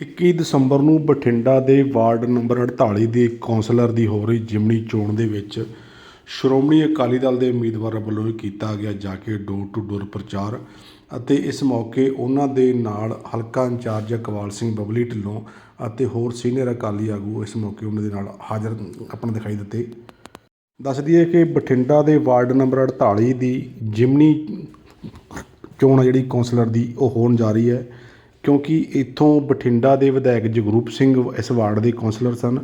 21 ਦਸੰਬਰ ਨੂੰ ਬਠਿੰਡਾ ਦੇ ward number 48 ਦੇ ਕੌਂਸਲਰ ਦੀ ਹੋ ਰਹੀ ਜਿਮਣੀ ਚੋਣ ਦੇ ਵਿੱਚ ਸ਼੍ਰੋਮਣੀ ਅਕਾਲੀ ਦਲ ਦੇ ਉਮੀਦਵਾਰਾਂ ਵੱਲੋਂ ਕੀਤਾ ਗਿਆ ਜਾ ਕੇ ਡੋਰ ਟੂ ਡੋਰ ਪ੍ਰਚਾਰ ਅਤੇ ਇਸ ਮੌਕੇ ਉਹਨਾਂ ਦੇ ਨਾਲ ਹਲਕਾ ਇੰਚਾਰਜ ਇਕਬਾਲ ਸਿੰਘ ਬਬਲੀ ਢਿੱਲੋਂ ਅਤੇ ਹੋਰ ਸੀਨੀਅਰ ਅਕਾਲੀ ਆਗੂ ਇਸ ਮੌਕੇ ਉਹਨਾਂ ਦੇ ਨਾਲ ਹਾਜ਼ਰ ਆਪਣਾ ਦਿਖਾਈ ਦਿੱਤੇ। ਦੱਸ ਦਈਏ ਕਿ ਬਠਿੰਡਾ ਦੇ ਵਾਰਡ ਨੰਬਰ 48 ਦੀ ਜਿਮਨੀ ਚੋਣ ਆ ਜਿਹੜੀ ਕੌਂਸਲਰ ਦੀ, ਉਹ ਹੋਣ ਜਾ ਰਹੀ ਹੈ। ਕਿਉਂਕਿ ਇੱਥੋਂ ਬਠਿੰਡਾ ਦੇ ਵਿਧਾਇਕ ਜਗਰੂਪ ਸਿੰਘ ਇਸ ਵਾਰਡ ਦੇ ਕੌਂਸਲਰ ਸਨ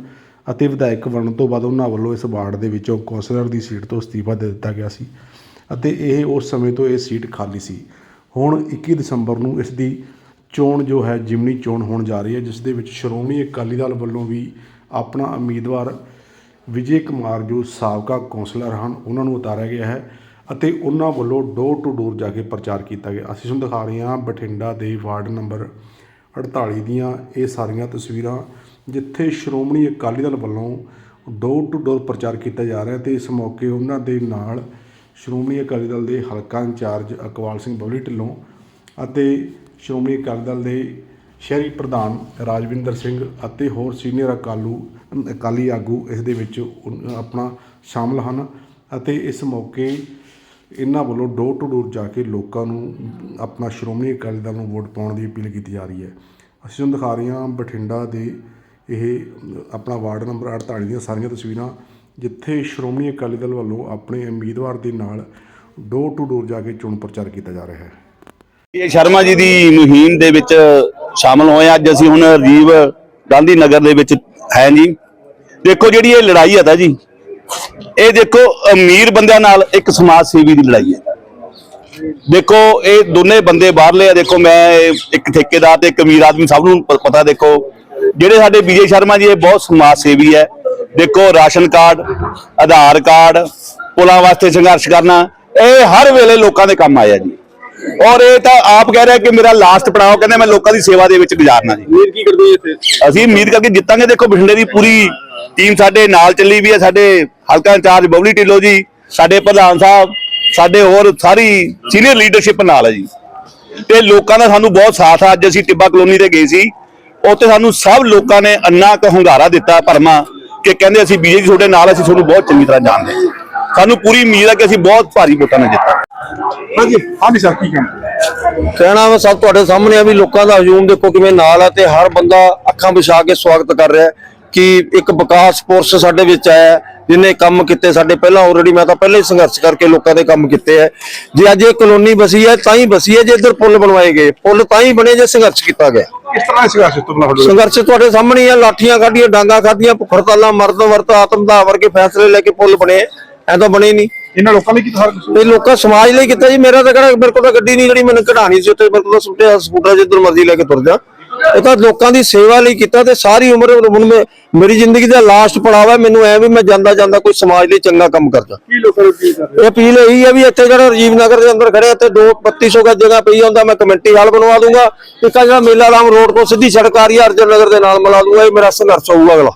ਅਤੇ ਵਿਧਾਇਕ ਬਣਨ ਤੋਂ ਬਾਅਦ ਉਹਨਾਂ ਵੱਲੋਂ ਇਸ ਵਾਰਡ ਦੇ ਵਿੱਚੋਂ ਕੌਂਸਲਰ ਦੀ ਸੀਟ ਤੋਂ ਅਸਤੀਫਾ ਦੇ ਦਿੱਤਾ ਗਿਆ ਸੀ ਅਤੇ ਇਹ ਉਸ ਸਮੇਂ ਤੋਂ ਇਹ ਸੀਟ ਖਾਲੀ ਸੀ। ਹੁਣ 21 ਦਸੰਬਰ ਨੂੰ ਇਸ ਦੀ ਚੋਣ ਜੋ ਹੈ ਜਿਮਨੀ ਚੋਣ ਹੋਣ ਜਾ ਰਹੀ ਹੈ, ਜਿਸ ਦੇ ਵਿੱਚ ਸ਼੍ਰੋਮਣੀ ਅਕਾਲੀ ਦਲ ਵੱਲੋਂ ਵੀ ਆਪਣਾ ਉਮੀਦਵਾਰ ਵਿਜੇ ਕੁਮਾਰ ਜੋ ਸਾਬਕਾ ਕੌਂਸਲਰ ਹਨ, ਉਹਨਾਂ ਨੂੰ ਉਤਾਰਿਆ ਗਿਆ ਹੈ। ਅਤੇ ਉਹਨਾਂ ਵੱਲੋਂ ਡੋਰ ਟੂ ਡੋਰ ਜਾ ਕੇ ਪ੍ਰਚਾਰ ਕੀਤਾ ਗਿਆ। ਅਸੀਂ ਤੁਹਾਨੂੰ ਦਿਖਾ ਰਹੇ ਹਾਂ ਬਠਿੰਡਾ ਦੇ ਵਾਰਡ ਨੰਬਰ 48 ਦੀਆਂ ਇਹ ਸਾਰੀਆਂ ਤਸਵੀਰਾਂ, ਜਿੱਥੇ ਸ਼੍ਰੋਮਣੀ ਅਕਾਲੀ ਦਲ ਵੱਲੋਂ ਡੋਰ ਟੂ ਡੋਰ ਪ੍ਰਚਾਰ ਕੀਤਾ ਜਾ ਰਿਹਾ ਤੇ ਇਸ ਮੌਕੇ ਉਹਨਾਂ ਦੇ ਨਾਲ ਸ਼੍ਰੋਮਣੀ ਅਕਾਲੀ ਦਲ ਦੇ ਹਲਕਾ ਇੰਚਾਰਜ ਇਕਬਾਲ ਸਿੰਘ ਬਬਲੀ ਢਿੱਲੋਂ ਅਤੇ ਸ਼੍ਰੋਮਣੀ ਅਕਾਲੀ ਦਲ ਦੇ ਸ਼ਹਿਰੀ ਪ੍ਰਧਾਨ ਰਾਜਵਿੰਦਰ ਸਿੰਘ ਅਤੇ ਹੋਰ ਸੀਨੀਅਰ ਅਕਾਲੂ, ਅਕਾਲੀ ਆਗੂ ਇਸ ਦੇ ਵਿੱਚ ਆਪਣਾ ਸ਼ਾਮਲ ਹਨ ਅਤੇ ਇਸ ਮੌਕੇ ਇਹਨਾਂ ਵੱਲੋਂ ਡੋਰ ਟੂ ਡੋਰ ਜਾ ਕੇ ਲੋਕਾਂ ਨੂੰ ਆਪਣਾ ਸ਼੍ਰੋਮਣੀ ਅਕਾਲੀ ਦਲ ਨੂੰ ਵੋਟ ਪਾਉਣ ਦੀ ਅਪੀਲ ਕੀਤੀ ਜਾ ਰਹੀ ਹੈ। ਅਸੀਂ ਤੁਹਾਨੂੰ ਦਿਖਾ ਰਹੇ ਹਾਂ ਬਠਿੰਡਾ ਦੇ ਇਹ, ਆਪਣਾ ਵਾਰਡ ਨੰਬਰ 48 ਦੀਆਂ ਸਾਰੀਆਂ ਤਸਵੀਰਾਂ, ਜਿੱਥੇ ਸ਼੍ਰੋਮਣੀ ਅਕਾਲੀ ਦਲ ਵੱਲੋਂ ਆਪਣੇ ਉਮੀਦਵਾਰ ਦੇ ਨਾਲ ਡੋਰ ਟੂ ਡੋਰ ਜਾ ਕੇ ਚੋਣ ਪ੍ਰਚਾਰ ਕੀਤਾ ਜਾ ਰਿਹਾ ਹੈ। ਇਹ ਸ਼ਰਮਾ ਜੀ ਦੀ ਮੁਹਿੰਮ ਦੇ ਵਿੱਚ ਸ਼ਾਮਲ ਹੋਏ ਹਾਂ। ਅੱਜ ਅਸੀਂ ਹੁਣ ਰਾਜੀਵ ਗਾਂਧੀ ਨਗਰ ਦੇ ਵਿੱਚ ਹੈ ਜੀ। ਦੇਖੋ ਜਿਹੜੀ ਇਹ ਲੜਾਈ ਹੈ ਤਾਂ ਜੀ ਇਹ ਦੇਖੋ, ਅਮੀਰ ਬੰਦਿਆਂ ਨਾਲ ਇੱਕ ਸਮਾਜ ਸੇਵੀ ਦੀ ਲੜਾਈ ਹੈ। ਦੇਖੋ, ਇਹ ਦੋਨੇ ਬੰਦੇ ਬਾਹਰਲੇ ਆ। ਦੇਖੋ, ਮੈਂ ਇੱਕ ਠੇਕੇਦਾਰ ਤੇ ਇੱਕ ਅਮੀਰ ਆਦਮੀ, ਸਭ ਨੂੰ ਪਤਾ ਦੇਖੋ। ਜਿਹੜੇ ਸਾਡੇ ਵਿਜੇ ਸ਼ਰਮਾ ਜੀ, ਇਹ ਬਹੁਤ ਸਮਾਜ ਸੇਵੀ ਹੈ। ਦੇਖੋ, ਰਾਸ਼ਨ ਕਾਰਡ, ਆਧਾਰ ਕਾਰਡ, ਪੁਲਾਂ ਵਾਸਤੇ ਸੰਘਰਸ਼ ਕਰਨਾ, ਇਹ ਹਰ ਵੇਲੇ ਲੋਕਾਂ ਦੇ ਕੰਮ ਆਇਆ ਜੀ। ਔਰ ਇਹ ਤਾਂ ਆਪ ਕਹਿ ਰਿਹਾ ਕਿ ਮੇਰਾ ਲਾਸਟ ਪੜਾਅ ਕਹਿੰਦੇ ਮੈਂ ਲੋਕਾਂ ਦੀ ਸੇਵਾ ਦੇ ਵਿੱਚ ਗੁਜ਼ਾਰਨਾ ਜੀ। ਉਮੀਦ ਕੀ ਕਰਦੇ ਹੋ ਇੱਥੇ? ਅਸੀਂ ਉਮੀਦ ਕਰਕੇ ਜਿੱਤਾਂਗੇ ਦੇਖੋ ਬਠਿੰਡੇ ਦੀ ਪੂਰੀ ਟੀਮ ਸਾਡੇ ਨਾਲ ਚੱਲੀ ਵੀ ਹੈ ਸਾਡੇ ਹਲਕਾ ਇੰਚਾਰਜ ਬਬਲੀ ਢਿੱਲੋਂ ਜੀ ਸਾਡੇ ਪ੍ਰਧਾਨ ਸਾਹਿਬ ਸਾਡੇ ਹੋਰ ਸਾਰੀ ਸੀਨੀਅਰ ਲੀਡਰਸ਼ਿਪ ਨਾਲ ਹੈ ਜੀ। ਤੇ ਲੋਕਾਂ ਦਾ ਸਾਨੂੰ ਬਹੁਤ ਸਾਥ ਆ ਅੱਜ ਅਸੀਂ ਟਿੱਬਾ ਕਲੋਨੀ ਤੇ ਗਏ ਸੀ। ਉੱਥੇ ਸਾਨੂੰ ਸਭ ਲੋਕਾਂ ਨੇ ਅੰਨਾ ਕੁ ਹੁੰਗਾਰਾ ਦਿੱਤਾ ਭਰਮਾ ਕਿ ਕਹਿੰਦੇ ਅਸੀਂ ਬੀਜੇਪੀ ਤੁਹਾਡੇ ਨਾਲ ਅਸੀਂ ਤੁਹਾਨੂੰ ਬਹੁਤ ਚੰਗੀ ਤਰ੍ਹਾਂ ਜਾਣਦੇ। ਸਾਨੂੰ ਪੂਰੀ ਉਮੀਦ ਹੈ ਕਿ ਅਸੀਂ ਬਹੁਤ ਭਾਰੀ ਵੋਟਾਂ ਨਾਲ ਜਿੱਤਾਂਗੇ। ਹਾਂਜੀ ਹਾਂਜੀ ਸਰ ਕੀ ਕਹਿਣਾ? ਕਹਿਣਾ ਵਾ ਸਭ ਤੁਹਾਡੇ ਸਾਹਮਣੇ ਆ ਵੀ ਲੋਕਾਂ ਦਾ ਹਜੂਮ ਦੇਖੋ ਕਿਵੇਂ ਨਾਲ ਆ ਤੇ ਹਰ ਬੰਦਾ ਅੱਖਾਂ ਵਿਛਾ ਕੇ ਸਵਾਗਤ ਕਰ ਰਿਹਾ ਕਿ ਇੱਕ ਵਿਕਾਸ ਪੁਰਸ਼ ਸਾਡੇ ਵਿੱਚ ਆਇਆ ਹੈ, ਜਿਹਨੇ ਕੰਮ ਕੀਤੇ ਸਾਡੇ ਪਹਿਲਾਂ ਆਲਰੇਡੀ ਮੈਂ ਤਾਂ ਪਹਿਲਾਂ ਹੀ ਸੰਘਰਸ਼ ਕਰਕੇ ਲੋਕਾਂ ਦੇ ਕੰਮ ਕੀਤੇ ਹੈ। ਜੇ ਅੱਜ ਇਹ ਕਲੋਨੀ ਬਸੀ ਹੈ ਤਾਂ ਹੀ ਬਸੀ ਹੈ ਜੇ ਇੱਧਰ ਪੁਲ ਬਣਵਾਏ ਗਏ ਪੁਲ ਤਾਂ ਹੀ ਬਣੇ ਜੇ ਸੰਘਰਸ਼ ਕੀਤਾ ਗਿਆ। ਕਿਸ ਤਰ੍ਹਾਂ ਸਿਸਟਮ ਨਾਲ ਸੰਘਰਸ਼ ਤੁਹਾਡੇ ਸਾਹਮਣੇ ਆ ਲਾਠੀਆਂ ਖਾਧੀਆਂ ਡਾਂਗਾ ਖਾਧੀਆਂ ਭੁੱਖੜ ਤਾਲਾ ਮਰਦ ਵਰਤ ਆਤਮ ਦਾ ਵਰਗੇ ਫੈਸਲੇ ਲੈ ਕੇ ਪੁੱਲ ਬਣੇ ਐ ਤਾਂ ਬਣੇ ਨਹੀਂ। ਇਹਨਾਂ ਲੋਕਾਂ ਨੇ ਕੀਤਾ ਸਾਰਾ ਇਹ ਲੋਕਾਂ ਸਮਾਜ ਲਈ ਕੀਤਾ ਜੀ। ਮੇਰਾ ਤਾਂ ਕਿਹੜਾ ਮੇਰੇ ਕੋਲ ਤਾਂ ਗੱਡੀ ਨਹੀਂ ਜਿਹੜੀ ਮੈਨੂੰ ਕਢਾਣੀ ਸੀ ਉੱਤੇ ਮੇਰੇ ਕੋਲ ਤਾਂ ਸੁੱਟਿਆ ਸਕੂਟਰ ਜਿੱਧਰ ਮਰਜ਼ੀ ਲੈ ਕੇ ਤੁਰ ਜਾ। ਇਹ ਤਾਂ ਲੋਕਾਂ ਦੀ ਸੇਵਾ ਲਈ ਕੀਤਾ ਤੇ ਸਾਰੀ ਉਮਰ ਹੁਣ ਮੇਰੀ ਜ਼ਿੰਦਗੀ ਦਾ ਲਾਸਟ ਪੜਾਵਾ ਹੈ। ਮੈਨੂੰ ਐ ਵੀ ਮੈਂ ਜਾਂਦਾ ਜਾਂਦਾ ਕੋਈ ਸਮਾਜ ਲਈ ਚੰਗਾ ਕੰਮ ਕਰਦਾ। ਕੀ ਲੋਕਾਂ ਨੂੰ ਕੀ ਕਰ ਇਹ ਅਪੀਲ ਇਹੀ ਹੈ ਵੀ ਇੱਥੇ ਜਿਹੜਾ ਰਜੀਵ ਨਗਰ ਦੇ ਅੰਦਰ ਖੜੇ ਇੱਥੇ 2 3200 ਗਜ ਜਗ੍ਹਾ ਪਈ ਹੁੰਦਾ ਮੈਂ ਕਮੇਟੀ ਹਾਲ ਬਣਵਾ ਦੂੰਗਾ। ਇੱਕ ਜਿਹੜਾ ਮੇਲਾ ਰਾਮ ਰੋਡ ਤੋਂ ਸਿੱਧੀ ਸੜਕ ਆ ਰਹੀ ਹੈ ਅਰਜਨ ਨਗਰ ਦੇ ਨਾਲ ਮਿਲਾ ਦੂੰਗਾ। ਇਹ ਮੇਰਾ ਸੰਘਰਸ਼ ਹੋਊਗਾ ਅਗਲਾ।